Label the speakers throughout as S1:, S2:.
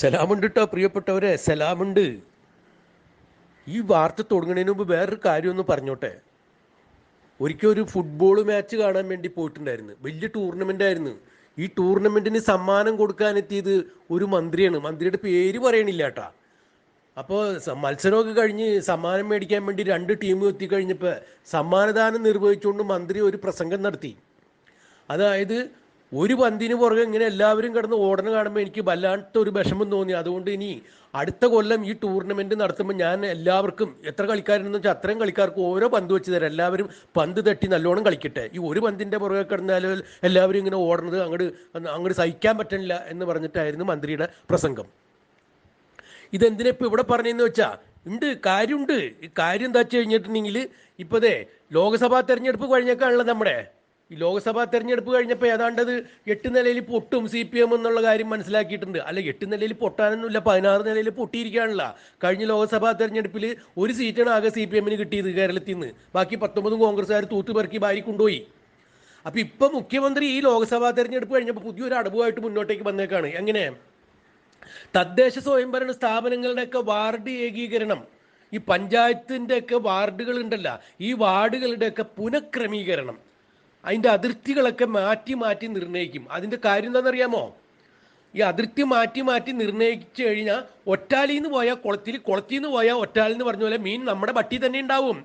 S1: സലാമുണ്ട് കേട്ടോ പ്രിയപ്പെട്ടവരെ? സലാമുണ്ട്. ഈ വാർത്ത തുടങ്ങുന്നതിന് മുമ്പ് വേറൊരു കാര്യം ഒന്ന് പറഞ്ഞോട്ടെ. ഒരിക്കൽ ഒരു ഫുട്ബോൾ മാച്ച് കാണാൻ വേണ്ടി പോയിട്ടുണ്ടായിരുന്നു. വലിയ ടൂർണമെന്റ് ആയിരുന്നു. ഈ ടൂർണമെന്റിന് സമ്മാനം കൊടുക്കാനെത്തിയത് ഒരു മന്ത്രിയാണ്. മന്ത്രിയുടെ പേര് പറയണില്ല കേട്ടാ. അപ്പോൾ മത്സരമൊക്കെ കഴിഞ്ഞ് സമ്മാനം മേടിക്കാൻ വേണ്ടി രണ്ട് ടീം എത്തിക്കഴിഞ്ഞപ്പോൾ സമ്മാനദാനം നിർവഹിച്ചുകൊണ്ട് മന്ത്രി ഒരു പ്രസംഗം നടത്തി. അതായത് ഒരു പന്തിന് പുറകെ ഇങ്ങനെ എല്ലാവരും കിടന്ന് ഓടണ കാണുമ്പോൾ എനിക്ക് വല്ലാത്ത ഒരു വിഷമം തോന്നി. അതുകൊണ്ട് ഇനി അടുത്ത കൊല്ലം ഈ ടൂർണമെന്റ് നടത്തുമ്പോൾ ഞാൻ എല്ലാവർക്കും എത്ര കളിക്കാരെന്ന് വെച്ചാൽ അത്രയും കളിക്കാർക്ക് ഓരോ പന്ത് വെച്ച് തരാം. എല്ലാവരും പന്ത് തട്ടി നല്ലോണം കളിക്കട്ടെ. ഈ ഒരു പന്തിന്റെ പുറകെ കിടന്നാലും എല്ലാവരും ഇങ്ങനെ ഓടണത് അങ്ങോട്ട് അങ്ങോട്ട് സഹിക്കാൻ പറ്റണില്ല എന്ന് പറഞ്ഞിട്ടായിരുന്നു മന്ത്രിയുടെ പ്രസംഗം. ഇതെന്തിനാ ഇപ്പൊ ഇവിടെ പറഞ്ഞെന്ന് വെച്ചാ ഉണ്ട് കാര്യമുണ്ട്. ഈ കാര്യം എന്താ വെച്ച് കഴിഞ്ഞിട്ടുണ്ടെങ്കിൽ ഇപ്പതേ ലോക്സഭാ തെരഞ്ഞെടുപ്പ് കഴിഞ്ഞേക്കാണല്ലോ നമ്മുടെ. ഈ ലോക്സഭാ തെരഞ്ഞെടുപ്പ് കഴിഞ്ഞപ്പോൾ ഏതാണ്ടത് എട്ട് നിലയിൽ പൊട്ടും സി പി എം എന്നുള്ള കാര്യം മനസ്സിലാക്കിയിട്ടുണ്ട്. അല്ല എട്ട് നിലയിൽ പൊട്ടാനൊന്നുമില്ല പതിനാറ് നിലയിൽ പൊട്ടിയിരിക്കുകയാണല്ലോ കഴിഞ്ഞ ലോക്സഭാ തെരഞ്ഞെടുപ്പിൽ ഒരു സീറ്റാണ് ആകെ സി പി എമ്മിന് കിട്ടിയത് കേരളത്തിൽ നിന്ന് ബാക്കി പത്തൊമ്പതും കോൺഗ്രസ്സുകാർ തൂത്തുപെറുക്കി ഭാര്യ കൊണ്ടുപോയി. അപ്പൊ ഇപ്പൊ മുഖ്യമന്ത്രി ഈ ലോക്സഭാ തെരഞ്ഞെടുപ്പ് കഴിഞ്ഞപ്പോൾ പുതിയൊരു അടവുമായിട്ട് മുന്നോട്ടേക്ക് വന്നേക്കാണ്. എങ്ങനെ? തദ്ദേശ സ്വയംഭരണ സ്ഥാപനങ്ങളുടെയൊക്കെ വാർഡ് ഏകീകരണം. ഈ പഞ്ചായത്തിന്റെയൊക്കെ വാർഡുകൾ ഉണ്ടല്ല ഈ വാർഡുകളുടെയൊക്കെ പുനഃക്രമീകരണം. അതിന്റെ അതിർത്തികളൊക്കെ മാറ്റി മാറ്റി നിർണയിക്കും അതിന്റെ കാര്യം എന്താണെന്നറിയാമോ? ഈ അതിർത്തി മാറ്റി മാറ്റി നിർണയിച്ചു കഴിഞ്ഞാൽ ഒറ്റാലിൽ നിന്ന് പോയാൽ കുളത്തിൽ കുളത്തിൽ നിന്ന് പോയാൽ ഒറ്റാലിന്ന് പറഞ്ഞ പോലെ മീൻ നമ്മുടെ പട്ടി തന്നെ ഉണ്ടാവും.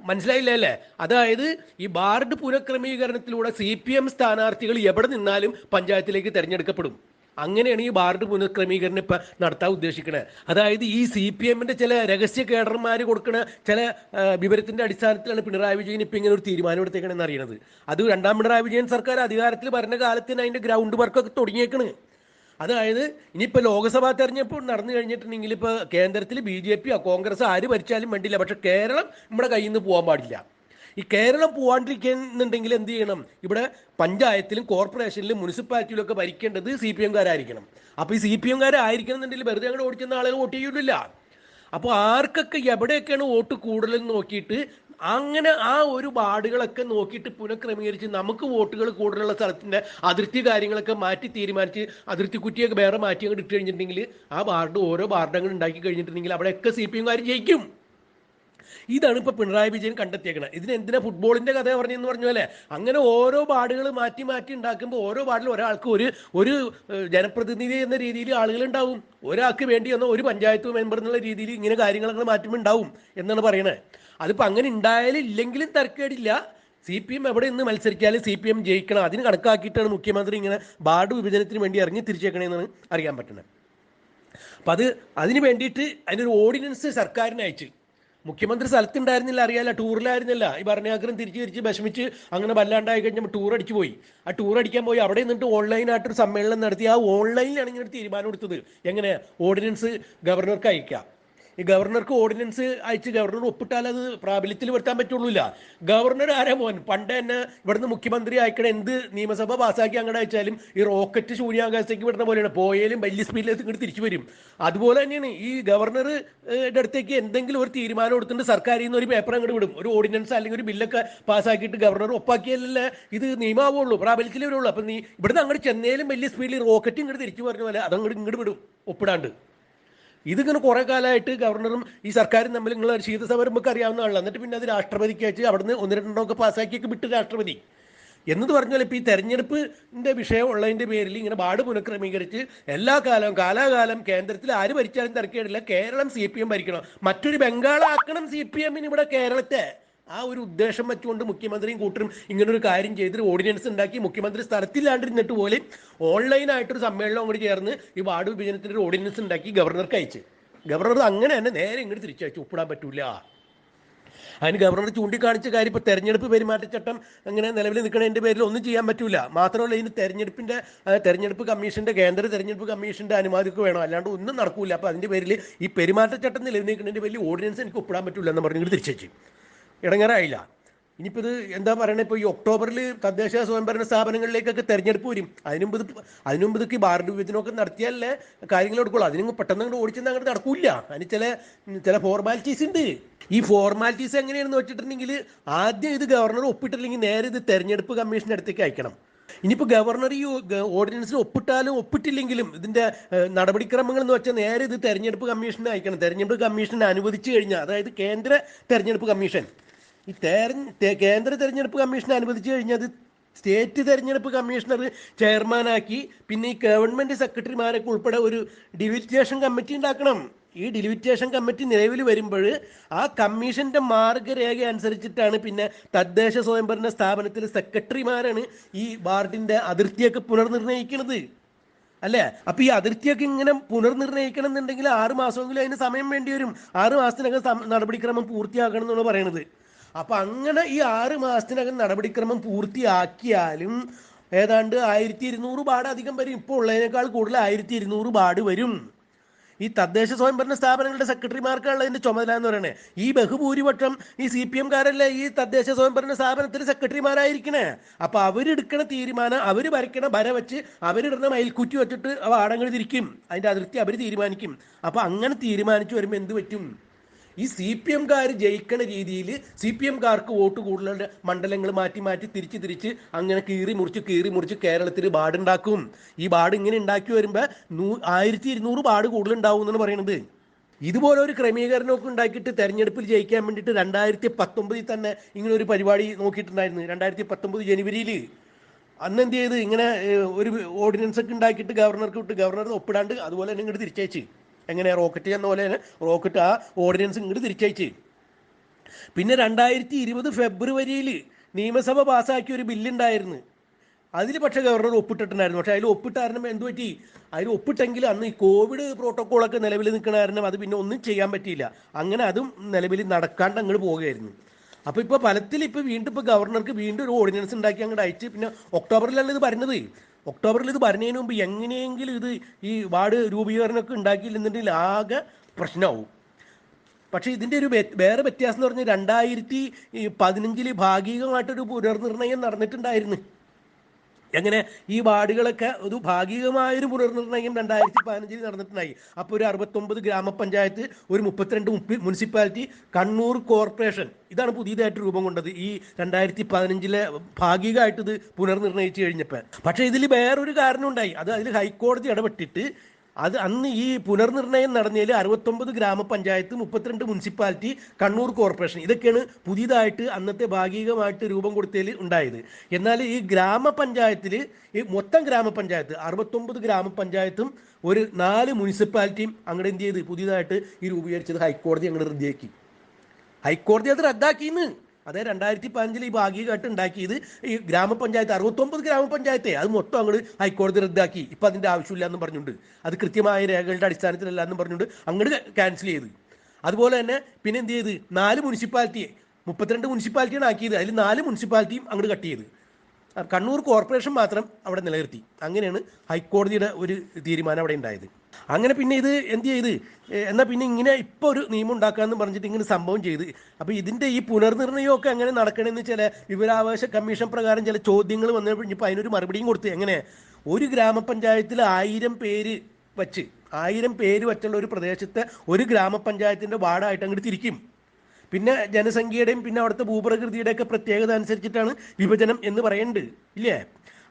S1: മനസ്സിലായില്ലേ അല്ലേ? അതായത് ഈ ബാർഡ് പുനഃക്രമീകരണത്തിലൂടെ സി പി എം സ്ഥാനാർത്ഥികൾ എവിടെ നിന്നാലും പഞ്ചായത്തിലേക്ക് തിരഞ്ഞെടുക്കപ്പെടും. അങ്ങനെയാണ് ഈ വാർഡ് പുനഃക്രമീകരണം ഇപ്പം നടത്താൻ ഉദ്ദേശിക്കുന്നത് അതായത് ഈ സി പി എമ്മിന്റെ ചില രഹസ്യ കേഡർമാർ കൊടുക്കുന്ന ചില വിവരത്തിന്റെ അടിസ്ഥാനത്തിലാണ് പിണറായി വിജയൻ ഇപ്പം ഇങ്ങനെ ഒരു തീരുമാനം എടുത്തേക്കണെന്ന് അറിയണത്. അത് രണ്ടാം പിണറായി വിജയൻ സർക്കാർ അധികാരത്തിൽ വരുന്ന കാലത്തിന് അതിന്റെ ഗ്രൗണ്ട് വർക്കൊക്കെ തുടങ്ങിയേക്കണ്. അതായത് ഇനിയിപ്പോൾ ലോക്സഭാ തെരഞ്ഞെടുപ്പ് നടന്നു കഴിഞ്ഞിട്ടുണ്ടെങ്കിൽ ഇപ്പോൾ കേന്ദ്രത്തിൽ ബി ജെ പിയോ കോൺഗ്രസ് ആര് ഭരിച്ചാലും വേണ്ടില്ല പക്ഷേ കേരളം നമ്മുടെ കയ്യിൽ നിന്ന് പോകാൻ പാടില്ല. ഈ കേരളം പോവാണ്ടിരിക്കുന്നുണ്ടെങ്കിൽ എന്ത് ചെയ്യണം? ഇവിടെ പഞ്ചായത്തിലും കോർപ്പറേഷനിലും മുനിസിപ്പാലിറ്റിയിലും ഒക്കെ ഭരിക്കേണ്ടത് സി പി എംകാരായിരിക്കണം അപ്പോൾ ഈ സി പി എംകാരായിരിക്കണം എന്നുണ്ടെങ്കിൽ വെറുതെ അങ്ങോട്ട് ഓടിക്കുന്ന ആളുകൾ വോട്ട് ചെയ്യില്ല അപ്പോൾ ആർക്കൊക്കെ എവിടെയൊക്കെയാണ് വോട്ട് കൂടുതലെന്ന് നോക്കിയിട്ട് അങ്ങനെ ആ ഒരു വാർഡുകളൊക്കെ നോക്കിയിട്ട് പുനഃക്രമീകരിച്ച് നമുക്ക് വോട്ടുകൾ കൂടുതലുള്ള സ്ഥലത്തിന്റെ അതിർത്തി കാര്യങ്ങളൊക്കെ മാറ്റി തീരുമാനിച്ച് അതിർത്തി കുറ്റിയൊക്കെ വേറെ മാറ്റി അങ്ങോട്ട് ഇട്ട് കഴിഞ്ഞിട്ടുണ്ടെങ്കിൽ ആ വാർഡ് ഓരോ വാർഡ് അങ്ങോട്ട് ഉണ്ടാക്കി കഴിഞ്ഞിട്ടുണ്ടെങ്കിൽ അവിടെയൊക്കെ സി പി എംകാർ ജയിക്കും. ഇതാണ് ഇപ്പൊ പിണറായി വിജയൻ കണ്ടെത്തിയേക്കുന്നത് ഇതിന് എന്തിനാ ഫുട്ബോളിന്റെ കഥ പറഞ്ഞെന്ന് പറഞ്ഞു അല്ലെ അങ്ങനെ ഓരോ പാടുകൾ മാറ്റി മാറ്റി ഉണ്ടാക്കുമ്പോൾ ഓരോ പാടിലും ഒരാൾക്ക് ഒരു ഒരു ജനപ്രതിനിധി എന്ന രീതിയിൽ ആളുകൾ ഉണ്ടാവും ഒരാൾക്ക് വേണ്ടി വന്ന ഒരു പഞ്ചായത്ത് മെമ്പർ എന്നുള്ള രീതിയിൽ ഇങ്ങനെ കാര്യങ്ങളൊക്കെ മാറ്റുമ്പോൾ ഉണ്ടാവും എന്നാണ് പറയുന്നത് അതിപ്പോ അങ്ങനെ ഉണ്ടായാലും ഇല്ലെങ്കിലും തരക്കേടില്ല. സി പി എം എവിടെ നിന്ന് മത്സരിച്ചാലും സി പി എം ജയിക്കണം. അതിന് കണക്കാക്കിയിട്ടാണ് മുഖ്യമന്ത്രി ഇങ്ങനെ വാർഡ് വിഭജനത്തിന് വേണ്ടി ഇറങ്ങി തിരിച്ചേക്കണേന്നാണ് അറിയാൻ പറ്റുന്നത് അപ്പം അത് അതിന് വേണ്ടിയിട്ട് അതിനൊരു ഓർഡിനൻസ് സർക്കാരിന് അയച്ചു. മുഖ്യമന്ത്രി സ്ഥലത്തുണ്ടായിരുന്നില്ല അറിയാല്ല ടൂറിലായിരുന്നില്ല. ഈ ഭരണാഗ്രഹം തിരിച്ച് തിരിച്ച് വിഷമിച്ച് അങ്ങനെ വല്ലാണ്ടായി കഴിഞ്ഞപ്പോൾ ടൂർ അടിച്ചു പോയി. ആ ടൂർ അടിക്കാൻ പോയി അവിടെ നിന്നിട്ട് ഓൺലൈനായിട്ടൊരു സമ്മേളനം നടത്തി. ആ ഓൺലൈനിലാണ് ഇങ്ങനെ തീരുമാനം എടുത്തത്. എങ്ങനെ? ഓർഡിനൻസ് ഗവർണർക്ക് അയക്കാം ഈ ഗവർണർക്ക് ഓർഡിനൻസ് അയച്ച് ഗവർണർ ഒപ്പിട്ടാൽ അത് പ്രാബല്യത്തിൽ വരുത്താൻ പറ്റുള്ളൂല്ല. ഗവർണർ ആരാ മോൻ? പണ്ട് തന്നെ ഇവിടുന്ന് മുഖ്യമന്ത്രി അയക്കണ എന്ത് നിയമസഭ പാസ്സാക്കി അങ്ങോട്ട് അയച്ചാലും ഈ റോക്കറ്റ് ശൂന്യാകാശത്തേക്ക് വിടുന്ന പോലെയാണ്. പോയാലും വലിയ സ്പീഡിലേക്ക് ഇങ്ങോട്ട് തിരിച്ചു വരും. അതുപോലെ തന്നെയാണ് ഈ ഗവർണർ അടുത്തേക്ക് എന്തെങ്കിലും ഒരു തീരുമാനം എടുത്തിട്ട് സർക്കാരിൽ നിന്ന് ഒരു പേപ്പർ അങ്ങോട്ട് വിടും. ഒരു ഓർഡിനൻസ് അല്ലെങ്കിൽ ഒരു ബില്ലൊക്കെ പാസ്സാക്കിയിട്ട് ഗവർണർ ഒപ്പാക്കിയാലല്ലേ ഇത് നിയമാവുള്ളൂ പ്രാബല്യത്തിൽ വരുള്ളൂ. അപ്പം നീ ഇവിടുന്ന് അങ്ങോട്ട് ചെന്നേലും വലിയ സ്പീഡിൽ റോക്കറ്റ് ഇങ്ങോട്ട് തിരിച്ചു പറഞ്ഞ പോലെ അതങ്ങോട്ട് ഇങ്ങോട്ട് വിടും ഒപ്പിടാണ്ട്. ഇതിങ്ങനെ കുറെ കാലമായിട്ട് ഗവർണറും ഈ സർക്കാരും തമ്മിൽ നിങ്ങൾ ശീതസമരം നമുക്ക് ആളാണ്. എന്നിട്ട് പിന്നെ അത് രാഷ്ട്രപതിക്ക് അയച്ച് അവിടുന്ന് ഒന്ന് രണ്ടെണ്ണമൊക്കെ പാസ്സാക്കിയൊക്കെ വിട്ട് രാഷ്ട്രപതി. എന്നത് പറഞ്ഞാൽ ഇപ്പോൾ ഈ തെരഞ്ഞെടുപ്പിന്റെ വിഷയം ഉള്ളതിന്റെ പേരിൽ ഇങ്ങനെ വാർഡ് പുനഃക്രമീകരിച്ച് എല്ലാ കാലവും കാലാകാലം കേന്ദ്രത്തിൽ ആര് ഭരിച്ചാലും തിരക്കേടില്ല. കേരളം സി പി എം ഭരിക്കണം. മറ്റൊരു ബംഗാളാക്കണം സി പി എമ്മിന് ഇവിടെ കേരളത്തെ. ആ ഒരു ഉദ്ദേശം വെച്ചുകൊണ്ട് മുഖ്യമന്ത്രിയും കൂട്ടരും ഇങ്ങനെ ഒരു കാര്യം ചെയ്തിട്ട് ഓർഡിനൻസ് ഉണ്ടാക്കി മുഖ്യമന്ത്രി സ്ഥലത്തില്ലാണ്ടിരുന്നിട്ട് പോലും ഓൺലൈനായിട്ടൊരു സമ്മേളനം അങ്ങോട്ട് ചേർന്ന് ഈ വാർഡ് വിഭജനത്തിന്റെ ഒരു ഓർഡിനൻസ് ഉണ്ടാക്കി ഗവർണർക്ക് അയച്ച്. ഗവർണർ അങ്ങനെ തന്നെ നേരെ ഇങ്ങോട്ട് തിരിച്ചയച്ചു. ഒപ്പിടാൻ പറ്റൂല. അതിന് ഗവർണർ ചൂണ്ടിക്കാണിച്ച കാര്യം ഇപ്പോൾ തെരഞ്ഞെടുപ്പ് പെരുമാറ്റച്ചട്ടം അങ്ങനെ നിലവിൽ നിൽക്കുന്നതിന്റെ പേരിൽ ഒന്നും ചെയ്യാൻ പറ്റൂല. മാത്രമല്ല ഇതിന് തെരഞ്ഞെടുപ്പിന്റെ തെരഞ്ഞെടുപ്പ് കമ്മീഷന്റെ കേന്ദ്ര തെരഞ്ഞെടുപ്പ് കമ്മീഷന്റെ അനുമതിക്ക് വേണം. അല്ലാണ്ട് ഒന്നും നടക്കൂല. അപ്പോൾ അതിന്റെ പേരിൽ ഈ പെരുമാറ്റച്ചട്ടം നിലവിൽ നിൽക്കുന്നതിന്റെ പേരിൽ ഓർഡിനൻസ് എനിക്ക് ഒപ്പിടാൻ പറ്റൂല എന്ന് പറഞ്ഞിട്ട് തിരിച്ചു ഇടങ്ങാറായില്ല. ഇനിയിപ്പോൾ ഇത് എന്താ പറയണത് ഇപ്പോൾ ഈ ഒക്ടോബറിൽ തദ്ദേശ സ്വയംഭരണ സ്ഥാപനങ്ങളിലേക്കൊക്കെ തെരഞ്ഞെടുപ്പ് വരും. അതിനുമുമ്പ് ഇത് അതിനു മുമ്പ് ഇതൊക്കെ വാർഡ് വിഭജനമൊക്കെ നടത്തിയാലേ കാര്യങ്ങൾ എടുക്കുള്ളൂ അതിന് പെട്ടെന്ന് അങ്ങോട്ട് ഓടിച്ചെന്ന് അങ്ങോട്ട് നടക്കില്ല. അതിന് ചില ചില ഫോർമാലിറ്റീസ് ഉണ്ട്. ഈ ഫോർമാലിറ്റീസ് എങ്ങനെയാണെന്ന് വെച്ചിട്ടുണ്ടെങ്കിൽ ആദ്യം ഇത് ഗവർണർ ഒപ്പിട്ടില്ലെങ്കിൽ നേരെ ഇത് തെരഞ്ഞെടുപ്പ് കമ്മീഷന്റെ അടുത്തേക്ക് അയക്കണം. ഇനിയിപ്പോൾ ഗവർണർ ഈ ഓർഡിനൻസിന് ഒപ്പിട്ടാലും ഒപ്പിട്ടില്ലെങ്കിലും ഇതിന്റെ നടപടിക്രമങ്ങൾ എന്ന് വെച്ചാൽ നേരെ ഇത് തെരഞ്ഞെടുപ്പ് കമ്മീഷന് അയക്കണം. തെരഞ്ഞെടുപ്പ് കമ്മീഷനെ അനുവദിച്ചു കഴിഞ്ഞാൽ അതായത് കേന്ദ്ര തെരഞ്ഞെടുപ്പ് കമ്മീഷൻ ഈ തെരഞ്ഞെ കേന്ദ്ര തെരഞ്ഞെടുപ്പ് കമ്മീഷനെ അനുവദിച്ചു കഴിഞ്ഞത് സ്റ്റേറ്റ് തെരഞ്ഞെടുപ്പ് കമ്മീഷണർ ചെയർമാനാക്കി പിന്നെ ഈ ഗവൺമെന്റ് സെക്രട്ടറിമാരൊക്കെ ഉൾപ്പെടെ ഒരു ഡിവിറ്റേഷൻ കമ്മിറ്റി ഉണ്ടാക്കണം. ഈ ഡിലിമിറ്റേഷൻ കമ്മിറ്റി നിലവിൽ വരുമ്പോൾ ആ കമ്മീഷന്റെ മാർഗരേഖ അനുസരിച്ചിട്ടാണ് പിന്നെ തദ്ദേശ സ്വയംഭരണ സ്ഥാപനത്തിൽ സെക്രട്ടറിമാരാണ് ഈ വാർഡിന്റെ അതിർത്തിയൊക്കെ പുനർനിർണയിക്കുന്നത്. അല്ലേ? അപ്പൊ ഈ അതിർത്തിയൊക്കെ ഇങ്ങനെ പുനർനിർണയിക്കണം എന്നുണ്ടെങ്കിൽ ആറ് മാസമെങ്കിലും അതിന് സമയം വേണ്ടി വരും. ആറ് മാസത്തിനകം നടപടിക്രമം പൂർത്തിയാക്കണം എന്നാണ് പറയണത്. അപ്പൊ അങ്ങനെ ഈ ആറ് മാസത്തിനകം നടപടിക്രമം പൂർത്തിയാക്കിയാലും ഏതാണ്ട് ആയിരത്തി ഇരുന്നൂറ് ബാഡ് അധികം വരും. ഇപ്പോൾ ഉള്ളതിനേക്കാൾ കൂടുതൽ ആയിരത്തി ഇരുന്നൂറ് ബാഡ് വരും. ഈ തദ്ദേശ സ്വയംഭരണ സ്ഥാപനങ്ങളുടെ സെക്രട്ടറിമാർക്കാണ് ഇതിന്റെ ചുമതല എന്ന് പറയുന്നത് ഈ ബഹുഭൂരിപക്ഷം ഈ സി പി എംകാരല്ലേ ഈ തദ്ദേശ സ്വയംഭരണ സ്ഥാപനത്തിൽ സെക്രട്ടറിമാരായിരിക്കണേ? അപ്പൊ അവരെടുക്കണ തീരുമാനം അവർ വരയ്ക്കണ വര വെച്ച് അവരിടുന്ന മയിൽക്കുറ്റി വെച്ചിട്ട് വാടങ്ങൾ തിരിക്കും അതിന്റെ അതിർത്തി അവർ തീരുമാനിക്കും. അപ്പൊ അങ്ങനെ തീരുമാനിച്ചു വരുമ്പോൾ എന്ത് പറ്റും? ഈ സി പി എംകാർ ജയിക്കണ രീതിയിൽ സി പി എംകാർക്ക് വോട്ട് കൂടുതലുള്ള മണ്ഡലങ്ങൾ മാറ്റി മാറ്റി തിരിച്ച് തിരിച്ച് അങ്ങനെ കീറി മുറിച്ച് കീറി മുറിച്ച് കേരളത്തിൽ ബാടുണ്ടാക്കും ഈ ബാട് ഇങ്ങനെ ഉണ്ടാക്കി വരുമ്പോൾ നൂ ആയിരത്തി ഇരുന്നൂറ് ബാട് കൂടുതലുണ്ടാവും എന്നാണ് പറയുന്നത് ഇതുപോലെ ഒരു ക്രമീകരണമൊക്കെ ഉണ്ടാക്കിയിട്ട് തെരഞ്ഞെടുപ്പിൽ ജയിക്കാൻ വേണ്ടിയിട്ട് രണ്ടായിരത്തി പത്തൊമ്പതിൽ തന്നെ ഇങ്ങനെ ഒരു പരിപാടി നോക്കിയിട്ടുണ്ടായിരുന്നു രണ്ടായിരത്തി പത്തൊമ്പത് ജനുവരിയിൽ അന്ന് എന്ത് ചെയ്ത്? ഇങ്ങനെ ഒരു ഓർഡിനൻസ് ഒക്കെ ഉണ്ടാക്കിയിട്ട് ഗവർണർക്ക് വിട്ട് ഗവർണർ ഒപ്പിടാണ്ട് അതുപോലെ തന്നെ ഇങ്ങോട്ട് തിരിച്ചയച്ച്. എങ്ങനെ റോക്കറ്റ് എന്ന പോലെ തന്നെ റോക്കറ്റ് ആ ഓർഡിനൻസ് ഇങ്ങോട്ട് തിരിച്ചയച്ച്. പിന്നെ രണ്ടായിരത്തി ഇരുപത് ഫെബ്രുവരിയിൽ നിയമസഭ പാസ്സാക്കിയ ഒരു ബില്ലുണ്ടായിരുന്നു. അതിൽ പക്ഷെ ഗവർണർ ഒപ്പിട്ടിട്ടുണ്ടായിരുന്നു. പക്ഷേ അതിൽ ഒപ്പിട്ട കാരണം എന്ത് പറ്റി? അതിൽ ഒപ്പിട്ടെങ്കിൽ അന്ന് ഈ കോവിഡ് പ്രോട്ടോക്കോളൊക്കെ നിലവിൽ നിൽക്കുന്ന അത് പിന്നെ ഒന്നും ചെയ്യാൻ പറ്റിയില്ല. അങ്ങനെ അതും നിലവിൽ നടക്കാണ്ട് അങ്ങോട്ട് പോവുകയായിരുന്നു. അപ്പോൾ ഇപ്പോൾ ഫലത്തിൽ ഇപ്പോൾ വീണ്ടും ഇപ്പോൾ ഗവർണർക്ക് വീണ്ടും ഒരു ഓർഡിനൻസ് ഉണ്ടാക്കി അങ്ങോട്ട് അയച്ച് പിന്നെ ഒക്ടോബറിലാണ് ഇത് വരുന്നത്? ഒക്ടോബറിൽ ഇത് വരുന്നതിന് മുമ്പ് എങ്ങനെയെങ്കിലും ഇത് ഈ വാർഡ് രൂപീകരണമൊക്കെ ഉണ്ടാക്കിയില്ലെന്നുണ്ടെങ്കിൽ ആകെ പ്രശ്നമാവും. പക്ഷേ ഇതിന്റെ ഒരു വേറെ വ്യത്യാസം എന്ന് പറഞ്ഞാൽ രണ്ടായിരത്തി പതിനഞ്ചിൽ ഭാഗികമായിട്ടൊരു പുനർനിർണയം നടന്നിട്ടുണ്ടായിരുന്നു. എങ്ങനെ ഈ വാർഡുകളൊക്കെ ഒരു ഭാഗികമായൊരു പുനർനിർണയം രണ്ടായിരത്തി പതിനഞ്ചിൽ നടന്നിട്ടുണ്ടായി. അപ്പോൾ ഒരു അറുപത്തൊമ്പത് ഗ്രാമപഞ്ചായത്ത് ഒരു മുപ്പത്തിരണ്ട് മുപ്പി- മുനിസിപ്പാലിറ്റി കണ്ണൂർ കോർപ്പറേഷൻ. ഇതാണ് പുതിയതായിട്ട് രൂപം കൊണ്ടത്. ഈ രണ്ടായിരത്തി പതിനഞ്ചിലെ ഭാഗികമായിട്ട് ഇത് പുനർനിർണയിച്ചു കഴിഞ്ഞപ്പോൾ. പക്ഷേ ഇതിൽ വേറൊരു കാരണം ഉണ്ടായി അത് അതിൽ ഹൈക്കോടതി ഇടപെട്ടിട്ട് അത് അന്ന് ഈ പുനർനിർണയം നടന്നതിൽ അറുപത്തൊമ്പത് ഗ്രാമപഞ്ചായത്ത് മുപ്പത്തിരണ്ട് മുനിസിപ്പാലിറ്റി കണ്ണൂർ കോർപ്പറേഷൻ ഇതൊക്കെയാണ് പുതിയതായിട്ട് അന്നത്തെ ഭാഗികമായിട്ട് രൂപം കൊടുത്തതിൽ ഉണ്ടായത്. എന്നാൽ ഈ ഗ്രാമപഞ്ചായത്തിൽ ഈ മൊത്തം ഗ്രാമപഞ്ചായത്ത് അറുപത്തൊമ്പത് ഗ്രാമപഞ്ചായത്തും ഒരു നാല് മുനിസിപ്പാലിറ്റിയും അങ്ങോട്ട് എന്ത് ചെയ്ത് പുതിയതായിട്ട് ഈ രൂപീകരിച്ചത് ഹൈക്കോടതി അങ്ങോട്ട് റദ്ദാക്കി. ഹൈക്കോടതി അത് റദ്ദാക്കിന്ന് അതായത് രണ്ടായിരത്തി പതിനഞ്ചിൽ ഈ ഭാഗികമായിട്ട് ഉണ്ടാക്കിയത് ഈ ഗ്രാമപഞ്ചായത്ത് അറുപത്തൊമ്പത് ഗ്രാമപഞ്ചായത്തെ. അത് മൊത്തം അങ്ങോട്ട് ഹൈക്കോടതി റദ്ദാക്കി. ഇപ്പം അതിന്റെ ആവശ്യമില്ല എന്നും പറഞ്ഞുണ്ട്. അത് കൃത്യമായ രേഖകളുടെ അടിസ്ഥാനത്തിലല്ല എന്നും പറഞ്ഞുകൊണ്ട് അങ്ങോട്ട് ക്യാൻസൽ ചെയ്ത്. അതുപോലെ തന്നെ പിന്നെ എന്ത് ചെയ്ത്? നാല് മുനിസിപ്പാലിറ്റിയെ മുപ്പത്തിരണ്ട് മുനിസിപ്പാലിറ്റിയാണ് ആക്കിയത്. അതിൽ നാല് മുനിസിപ്പാലിറ്റിയും അങ്ങോട്ട് കട്ട് ചെയ്ത്. കണ്ണൂർ കോർപ്പറേഷൻ മാത്രം അവിടെ നിലനിർത്തി. അങ്ങനെയാണ് ഹൈക്കോടതിയുടെ ഒരു തീരുമാനം അവിടെ ഉണ്ടായത്. അങ്ങനെ പിന്നെ ഇത് എന്ത് ചെയ്ത്? എന്നാൽ എന്നാ പിന്നെ ഇങ്ങനെ ഇപ്പോൾ ഒരു നിയമം ഉണ്ടാക്കാമെന്ന് പറഞ്ഞിട്ട് ഇങ്ങനെ സംഭവം ചെയ്ത്. അപ്പോൾ ഇതിന്റെ ഈ പുനർനിർണയമൊക്കെ എങ്ങനെ നടക്കണമെന്ന് ചില വിവരാവകാശ കമ്മീഷൻ പ്രകാരം ചില ചോദ്യങ്ങൾ വന്നപ്പോൾ കഴിഞ്ഞപ്പോൾ അതിനൊരു മറുപടിയും കൊടുത്ത്. എങ്ങനെ? ഒരു ഗ്രാമപഞ്ചായത്തിൽ ആയിരം പേര് വച്ച് ആയിരം പേര് വച്ചുള്ള ഒരു പ്രദേശത്തെ ഒരു ഗ്രാമപഞ്ചായത്തിന്റെ വാർഡായിട്ട് അങ്ങോട്ട് തിരിക്കും. പിന്നെ ജനസംഖ്യയുടെയും പിന്നെ അവിടുത്തെ ഭൂപ്രകൃതിയുടെ ഒക്കെ പ്രത്യേകത അനുസരിച്ചിട്ടാണ് വിഭജനം എന്ന് പറയേണ്ടത്. ഇല്ലേ?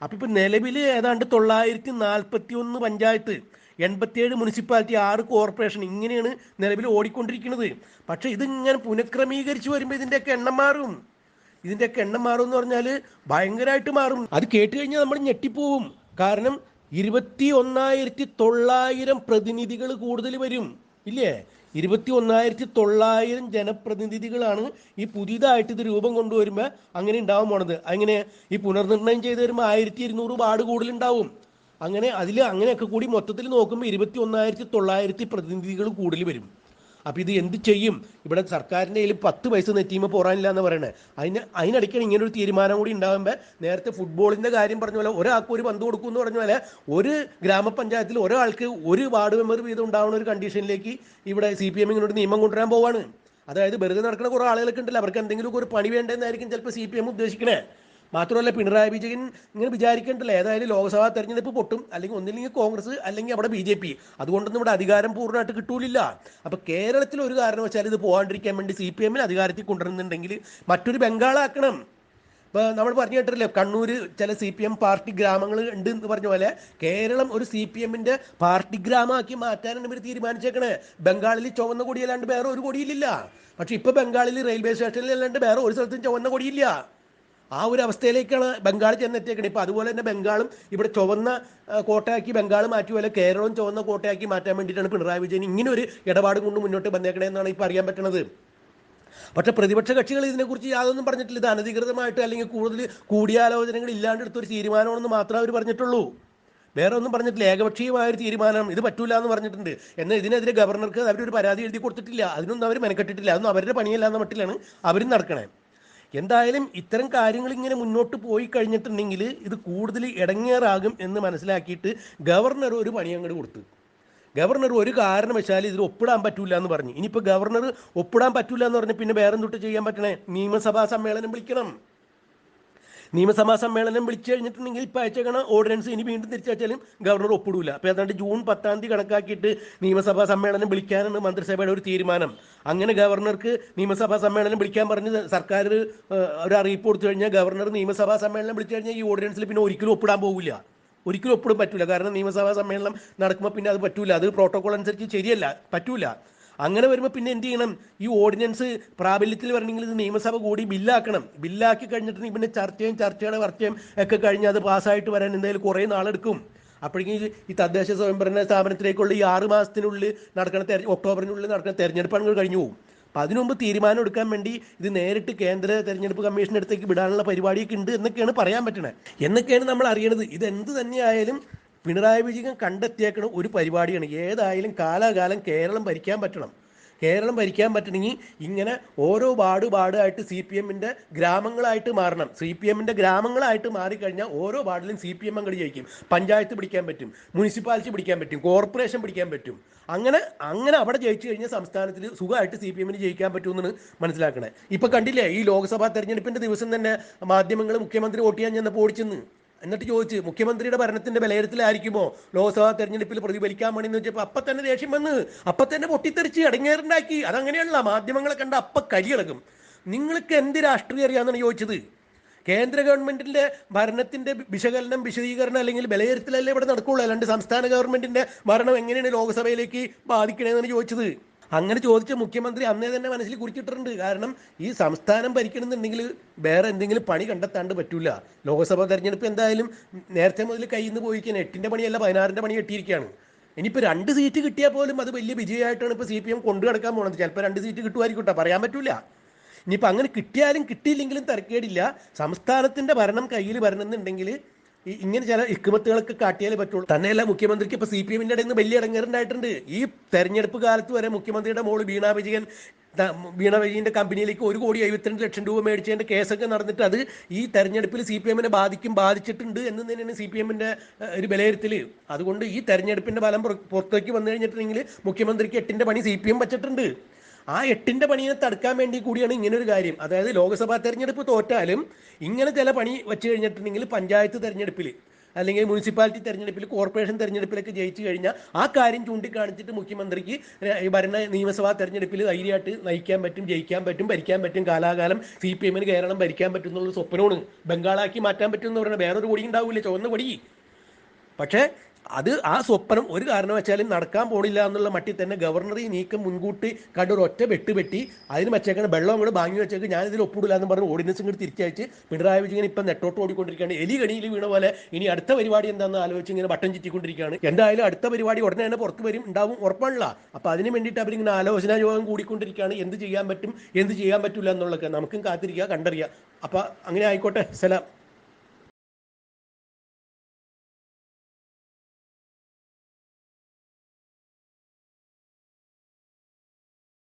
S1: അപ്പം ഇപ്പം നിലവിൽ ഏതാണ്ട് തൊള്ളായിരത്തി നാൽപ്പത്തി ഒന്ന് പഞ്ചായത്ത് എൺപത്തിയേഴ് മുനിസിപ്പാലിറ്റി ആറ് കോർപ്പറേഷൻ ഇങ്ങനെയാണ് നിലവിൽ ഓടിക്കൊണ്ടിരിക്കുന്നത്. പക്ഷേ ഇതിങ്ങനെ പുനഃക്രമീകരിച്ച് വരുമ്പോൾ ഇതിന്റെയൊക്കെ എണ്ണം മാറും. ഇതിന്റെയൊക്കെ എണ്ണം മാറും എന്ന് പറഞ്ഞാൽ ഭയങ്കരമായിട്ട് മാറും. അത് കേട്ട് കഴിഞ്ഞാൽ നമ്മൾ ഞെട്ടിപ്പോവും. കാരണം ഇരുപത്തി ഒന്നായിരത്തി തൊള്ളായിരം പ്രതിനിധികൾ കൂടുതൽ വരും. ഇല്ലേ? ഇരുപത്തി ഒന്നായിരത്തി തൊള്ളായിരം ജനപ്രതിനിധികളാണ് ഈ പുതിയതായിട്ട് ഇത് രൂപം കൊണ്ടുവരുമ്പോൾ അങ്ങനെ ഉണ്ടാവാൻ പോണത്. അങ്ങനെ ഈ പുനർനിർണയം ചെയ്ത് വരുമ്പോൾ ആയിരത്തി ഇരുന്നൂറ് വാർഡ് കൂടുതലുണ്ടാവും. അങ്ങനെ അതിൽ അങ്ങനെയൊക്കെ കൂടി മൊത്തത്തിൽ നോക്കുമ്പോൾ ഇരുപത്തി ഒന്നായിരത്തി തൊള്ളായിരത്തി പ്രതിനിധികൾ കൂടുതൽ വരും. അപ്പം ഇത് എന്ത് ചെയ്യും? ഇവിടെ സർക്കാരിന്റെ കയ്യിൽ പത്ത് പൈസ നെറ്റിയുമ്പോൾ പോരാനില്ല എന്ന് പറയുന്നത് അതിന് അതിനിടയ്ക്കാണ് ഇങ്ങനെ ഒരു തീരുമാനം കൂടി ഉണ്ടാകുമ്പോൾ നേരത്തെ ഫുട്ബോളിന്റെ കാര്യം പറഞ്ഞ പോലെ ഒരാൾക്ക് ഒരു പന്ത് കൊടുക്കും എന്ന് പറഞ്ഞ പോലെ ഒരു ഗ്രാമപഞ്ചായത്തിൽ ഒരാൾക്ക് ഒരു വാർഡ് മെമ്പർ വീതം ഉണ്ടാവുന്ന ഒരു കണ്ടീഷനിലേക്ക് ഇവിടെ സി പി എം ഇങ്ങനൊരു നിയമം കൊണ്ടുവരാൻ പോവാണ്. അതായത് വെറുതെ നടക്കുന്ന കുറേ ആളുകളൊക്കെ ഉണ്ടല്ലോ. അവർക്ക് എന്തെങ്കിലുമൊക്കെ ഒരു പണി വേണ്ടെന്നായിരിക്കും ചിലപ്പോൾ സി പി എം ഉദ്ദേശിക്കണേ. മാത്രമല്ല പിണറായി വിജയൻ ഇങ്ങനെ വിചാരിക്കേണ്ടല്ലോ? ഏതായാലും ലോക്സഭാ തെരഞ്ഞെടുപ്പ് പൊട്ടും. അല്ലെങ്കിൽ ഒന്നില്ലെങ്കിൽ കോൺഗ്രസ് അല്ലെങ്കിൽ അവിടെ ബി ജെ പി. അതുകൊണ്ടൊന്നും ഇവിടെ അധികാരം പൂർണമായിട്ട് കിട്ടൂലില്ല. അപ്പൊ കേരളത്തിൽ ഒരു കാരണവശാൽ ഇത് പോകാണ്ടിരിക്കാൻ വേണ്ടി സി പി എമ്മിന് അധികാരത്തിൽ കൊണ്ടുവരുന്നുണ്ടെങ്കിൽ മറ്റൊരു ബംഗാളാക്കണം. ഇപ്പോൾ നമ്മൾ പറഞ്ഞു കേട്ടില്ലേ കണ്ണൂർ ചില സി പി എം പാർട്ടി ഗ്രാമങ്ങൾ ഉണ്ട് എന്ന് പറഞ്ഞ പോലെ കേരളം ഒരു സി പി എമ്മിന്റെ പാർട്ടി ഗ്രാമമാക്കി മാറ്റാനാണ് ഇവർ തീരുമാനിച്ചേക്കണേ. ബംഗാളിൽ ചുവന്ന കൊടിയല്ലാണ്ട് വേറെ ഒരു കൊടിയിലില്ല. പക്ഷെ ഇപ്പോൾ ബംഗാളിൽ റെയിൽവേ സ്റ്റേഷനിൽ അല്ലാണ്ട് വേറെ ഒരു സ്ഥലത്തും ചുവന്ന കൊടിയില്ല. ആ ഒരു അവസ്ഥയിലേക്കാണ് ബംഗാൾ ചെന്നെത്തിയേക്കുന്നത് ഇപ്പം അതുപോലെ തന്നെ ബംഗാളും ഇവിടെ ചുവന്ന കോട്ടയാക്കി ബംഗാൾ മാറ്റി പോലെ കേരളവും ചുവന്ന കോട്ടയാക്കി മാറ്റാൻ വേണ്ടിയിട്ടാണ് പിണറായി വിജയൻ ഇങ്ങനെ ഒരു ഇടപാട് കൊണ്ട് മുന്നോട്ട് വന്നേക്കണേ എന്നാണ് ഇപ്പോൾ അറിയാൻ പറ്റുന്നത് പക്ഷെ പ്രതിപക്ഷ കക്ഷികൾ ഇതിനെക്കുറിച്ച് യാതൊന്നും പറഞ്ഞിട്ടില്ല. ഇത് അനധികൃതമായിട്ട് അല്ലെങ്കിൽ കൂടുതൽ കൂടിയാലോചനകൾ ഇല്ലാണ്ട് എടുത്തൊരു തീരുമാനമാണെന്ന് മാത്രമേ അവർ പറഞ്ഞിട്ടുള്ളൂ. വേറെ ഒന്നും പറഞ്ഞിട്ടില്ല. ഏകപക്ഷീയമായ ഒരു തീരുമാനം. ഇത് പറ്റൂല എന്ന് പറഞ്ഞിട്ടുണ്ട്. എന്നാൽ ഇതിനെതിരെ ഗവർണർക്ക് അവരൊരു പരാതി എഴുതി കൊടുത്തിട്ടില്ല. അതിനൊന്നും അവർ മെനക്കെട്ടിട്ടില്ല. അതൊന്നും അവരുടെ പണിയല്ല എന്ന മട്ടിലാണ് അവരും നടക്കണേ. എന്തായാലും ഇത്തരം കാര്യങ്ങൾ ഇങ്ങനെ മുന്നോട്ട് പോയി കഴിഞ്ഞിട്ടുണ്ടെങ്കിൽ ഇത് കൂടുതൽ ഇടങ്ങേറാകും എന്ന് മനസ്സിലാക്കിയിട്ട് ഗവർണർ ഒരു പണി അങ്ങോട്ട് കൊടുത്തു. ഗവർണർ ഒരു കാരണവശാലും ഇതിൽ ഒപ്പിടാൻ പറ്റൂല എന്ന് പറഞ്ഞു. ഇനിയിപ്പോൾ ഗവർണർ ഒപ്പിടാൻ പറ്റൂല എന്ന് പറഞ്ഞ് പിന്നെ വേറെ എന്തൊട്ട് ചെയ്യാൻ പറ്റണേ? നിയമസഭാ സമ്മേളനം വിളിക്കണം. നിയമസഭാ സമ്മേളനം വിളിച്ചു കഴിഞ്ഞിട്ടുണ്ടെങ്കിൽ ഇപ്പം അയച്ചേക്കണ ഓർഡിനൻസ് ഇനി വീണ്ടും തിരിച്ചയച്ചാലും ഗവർണർ ഒപ്പിടൂല. അപ്പോൾ ഏതാണ്ട് ജൂൺ പത്താം തീയതി കണക്കാക്കിയിട്ട് നിയമസഭാ സമ്മേളനം വിളിക്കാനാണ് മന്ത്രിസഭയുടെ ഒരു തീരുമാനം. അങ്ങനെ ഗവർണർക്ക് നിയമസഭാ സമ്മേളനം വിളിക്കാൻ പറഞ്ഞ് സർക്കാർ ഒരു അറിയിപ്പ് കൊടുത്തു കഴിഞ്ഞാൽ ഗവർണർ നിയമസഭാ സമ്മേളനം വിളിച്ചു കഴിഞ്ഞാൽ ഈ ഓർഡിനൻസിൽ പിന്നെ ഒരിക്കലും ഒപ്പിടാൻ പോകില്ല ഒരിക്കലും ഒപ്പിടും പറ്റൂല. കാരണം നിയമസഭാ സമ്മേളനം നടക്കുമ്പോൾ പിന്നെ അത് പറ്റൂല. അത് പ്രോട്ടോകോൾ അനുസരിച്ച് ശരിയല്ല. പറ്റൂല. അങ്ങനെ വരുമ്പോൾ പിന്നെ എന്ത് ചെയ്യണം? ഈ ഓർഡിനൻസ് പ്രാബല്യത്തിൽ വരണമെങ്കിൽ ഇത് നിയമസഭ കൂടി ബില്ലാക്കണം. ബില്ലാക്കി കഴിഞ്ഞിട്ടുണ്ടെങ്കിൽ പിന്നെ ചർച്ചയും ചർച്ചയുടെ വർച്ചയും ഒക്കെ കഴിഞ്ഞ് അത് പാസ്സായിട്ട് വരാൻ എന്തായാലും കുറേ നാളെടുക്കും. അപ്പോഴേക്കും ഈ തദ്ദേശ സ്വയംഭരണ സ്ഥാപനത്തിലേക്കുള്ള ഈ ആറ് മാസത്തിനുള്ളിൽ നടക്കുന്ന തെര ഒക്ടോബറിനുള്ളിൽ നടക്കുന്ന തെരഞ്ഞെടുപ്പാണ് കഴിഞ്ഞു പോകും അപ്പം അതിനു മുമ്പ് തീരുമാനം എടുക്കാൻ വേണ്ടി ഇത് നേരിട്ട് കേന്ദ്ര തെരഞ്ഞെടുപ്പ് കമ്മീഷന്റെ അടുത്തേക്ക് വിടാനുള്ള പരിപാടിയൊക്കെ ഉണ്ട് എന്നൊക്കെയാണ് പറയാൻ പറ്റണത് എന്നൊക്കെയാണ് നമ്മൾ അറിയണത്. ഇത് എന്ത് തന്നെയായാലും പിണറായി വിജയൻ കണ്ടെത്തിയേക്കുന്ന ഒരു പരിപാടിയാണ്. ഏതായാലും കാലാകാലം കേരളം ഭരിക്കാൻ പറ്റണം. കേരളം ഭരിക്കാൻ പറ്റണമെങ്കിൽ ഇങ്ങനെ ഓരോ വാർഡ് വാർഡായിട്ട് സി പി എമ്മിന്റെ ഗ്രാമങ്ങളായിട്ട് മാറണം. സി പി എമ്മിന്റെ ഗ്രാമങ്ങളായിട്ട് മാറിക്കഴിഞ്ഞാൽ ഓരോ വാർഡിലും സി പി എം അങ്ങോട്ട് ജയിക്കും. പഞ്ചായത്ത് പിടിക്കാൻ പറ്റും. മുനിസിപ്പാലിറ്റി പിടിക്കാൻ പറ്റും. കോർപ്പറേഷൻ പിടിക്കാൻ പറ്റും. അങ്ങനെ അങ്ങനെ അവിടെ ജയിച്ചു കഴിഞ്ഞാൽ സംസ്ഥാനത്തിൽ സുഖമായിട്ട് സി പി എമ്മിന് ജയിക്കാൻ പറ്റുമെന്നാണ് മനസ്സിലാക്കണേ. ഇപ്പൊ കണ്ടില്ലേ ഈ ലോക്സഭാ തെരഞ്ഞെടുപ്പിന്റെ ദിവസം തന്നെ മാധ്യമങ്ങൾ മുഖ്യമന്ത്രി വോട്ട് ചെയ്യാൻ ചെന്നപ്പോൾ ഓടിച്ചെന്ന്. എന്നിട്ട് ചോദിച്ച് മുഖ്യമന്ത്രിയുടെ ഭരണത്തിന്റെ വിലയിരുത്തലായിരിക്കുമോ? ലോക്സഭാ തെരഞ്ഞെടുപ്പിൽ പ്രതിഫലിക്കാൻ വേണ്ടി വെച്ചപ്പോൾ അപ്പൊ തന്നെ ദേഷ്യം വന്ന് അപ്പൊ തന്നെ പൊട്ടിത്തെറിച്ച് അടങ്ങേറുണ്ടാക്കി. അതങ്ങനെയല്ല മാധ്യമങ്ങളെ കണ്ട അപ്പൊ കരിയിളകും നിങ്ങൾക്ക് എന്ത് രാഷ്ട്രീയം അറിയാമെന്നാണ് ചോദിച്ചത്. കേന്ദ്ര ഗവൺമെന്റിന്റെ ഭരണത്തിന്റെ വിശകലനം വിശദീകരണം അല്ലെങ്കിൽ വിലയിരുത്തലല്ലേ ഇവിടെ നടക്കുള്ളൂ. അല്ലാണ്ട് സംസ്ഥാന ഗവൺമെന്റിന്റെ ഭരണം എങ്ങനെയാണ് ലോക്സഭയിലേക്ക് ബാധിക്കണേന്നാണ് ചോദിച്ചത്. അങ്ങനെ ചോദിച്ച മുഖ്യമന്ത്രി അന്നേ തന്നെ മനസ്സിൽ കുറിച്ചിട്ടുണ്ട് കാരണം ഈ സംസ്ഥാനം ഭരിക്കണമെന്നുണ്ടെങ്കിൽ വേറെ എന്തെങ്കിലും പണി കണ്ടെത്താണ്ട് പറ്റൂല. ലോക്സഭാ തെരഞ്ഞെടുപ്പ് എന്തായാലും നേരത്തെ മുതൽ കയ്യിൽ നിന്ന് പോയിരിക്കുകയാണ് എട്ടിന്റെ പണിയല്ല പതിനാറിന്റെ പണി കെട്ടിയിരിക്കുകയാണ്. ഇനിയിപ്പോൾ രണ്ട് സീറ്റ് കിട്ടിയാൽ പോലും അത് വലിയ വിജയമായിട്ടാണ് ഇപ്പോൾ സി പി എം കൊണ്ടു കിടക്കാൻ പോകുന്നത് ചിലപ്പോൾ രണ്ട് സീറ്റ് കിട്ടുമായിരിക്കും കേട്ടോ. പറയാൻ പറ്റൂല. ഇനിയിപ്പോൾ അങ്ങനെ കിട്ടിയാലും കിട്ടിയില്ലെങ്കിലും തിരക്കേടില്ല. സംസ്ഥാനത്തിന്റെ ഭരണം കയ്യിൽ വരണമെന്നുണ്ടെങ്കിൽ ഇങ്ങനെ ചില ഇക്കുമത്തുകളൊക്കെ കാട്ടിയാലേ പറ്റുള്ളൂ. തന്നെയല്ല മുഖ്യമന്ത്രിക്ക് ഇപ്പൊ സി പി എമ്മിന്റെ ഇടയിൽ നിന്ന് വലിയ ഇടങ്ങേറുണ്ടായിട്ടുണ്ട്. ഈ തെരഞ്ഞെടുപ്പ് കാലത്ത് വരെ മുഖ്യമന്ത്രിയുടെ മോൾ വീണ വിജയൻ വീണ വിജയന്റെ കമ്പനിയിലേക്ക് ഒരു കോടി എഴുപത്തിരണ്ട് ലക്ഷം രൂപ മേടിച്ചതിന്റെ കേസൊക്കെ നടന്നിട്ട് അത് ഈ തെരഞ്ഞെടുപ്പിൽ സി പി എമ്മിനെ ബാധിക്കും ബാധിച്ചിട്ടുണ്ട് എന്ന് തന്നെയാണ് സി പി എമ്മിന്റെ ഒരു വിലയിരുത്തൽ അതുകൊണ്ട് ഈ തെരഞ്ഞെടുപ്പിന്റെ ഫലം പുറ- പുറത്തേക്ക് വന്നു കഴിഞ്ഞിട്ടുണ്ടെങ്കിൽ മുഖ്യമന്ത്രിക്ക് എട്ടിന്റെ പണി സി പി എം വച്ചിട്ടുണ്ട്. ആ എട്ടിന്റെ പണിയെ തടുക്കാൻ വേണ്ടി കൂടിയാണ് ഇങ്ങനെ ഒരു കാര്യം. അതായത് ലോക്സഭാ തെരഞ്ഞെടുപ്പ് തോറ്റാലും ഇങ്ങനെ ചില പണി വെച്ച് കഴിഞ്ഞിട്ടുണ്ടെങ്കിൽ പഞ്ചായത്ത് തെരഞ്ഞെടുപ്പിൽ അല്ലെങ്കിൽ മുനിസിപ്പാലിറ്റി തെരഞ്ഞെടുപ്പിൽ കോർപ്പറേഷൻ തെരഞ്ഞെടുപ്പിലൊക്കെ ജയിച്ചു കഴിഞ്ഞാൽ ആ കാര്യം ചൂണ്ടിക്കാണിച്ചിട്ട് മുഖ്യമന്ത്രിക്ക് ഭരണ നിയമസഭാ തെരഞ്ഞെടുപ്പിൽ ധൈര്യമായിട്ട് നയിക്കാൻ പറ്റും ജയിക്കാൻ പറ്റും ഭരിക്കാൻ പറ്റും കാലാകാലം സി പി എമ്മിന് കേരളം ഭരിക്കാൻ പറ്റും എന്നുള്ള സ്വപ്നമാണ്. ബംഗാളാക്കി മാറ്റാൻ പറ്റും എന്ന് പറയുന്നത് വേറൊരു കൊടി ഉണ്ടാവില്ല ചുവന്ന കൊടി പക്ഷേ അത് ആ സ്വപ്നം ഒരു കാരണവശാലും നടക്കാൻ പോണില്ല എന്നുള്ള മട്ടിൽ തന്നെ ഗവർണർ ഈ നീക്കം മുൻകൂട്ടി കണ്ട് ഒരു ഒറ്റ വെട്ട് വെട്ടി. അതിന് വെച്ചേക്കണ വെള്ളം അങ്ങോട്ട് വാങ്ങി വെച്ചേക്ക്. ഞാൻ ഇതിൽ ഒപ്പിടില്ല എന്ന് പറഞ്ഞ് ഓർഡിനൻസ് ഇങ്ങോട്ട് തിരിച്ചയച്ച്. പിണറായി വിജയൻ ഇപ്പം നെട്ടോട്ട് ഓടിക്കൊണ്ടിരിക്കുകയാണ്. എലി കണിയിൽ വീണ പോലെ ഇനി അടുത്ത പരിപാടി എന്താണെന്ന് ആലോചിച്ച് ഇങ്ങനെ വട്ടം ചുറ്റിക്കൊണ്ടിരിക്കുകയാണ്. എന്തായാലും അടുത്ത പരിപാടി ഉടനെ തന്നെ പുറത്ത് വരും ഉണ്ടാവും ഉറപ്പാണല്ലോ അപ്പം അതിന് വേണ്ടിയിട്ട് അവരിങ്ങനെ ആലോചനാ യോഗം കൂടിക്കൊണ്ടിരിക്കുകയാണ്. എന്ത് ചെയ്യാൻ പറ്റും എന്ത് ചെയ്യാൻ പറ്റില്ല എന്നുള്ളതൊക്കെ നമുക്കും കാത്തിരിക്കുക കണ്ടറിയുക. അപ്പം അങ്ങനെ ആയിക്കോട്ടെ. സലാം.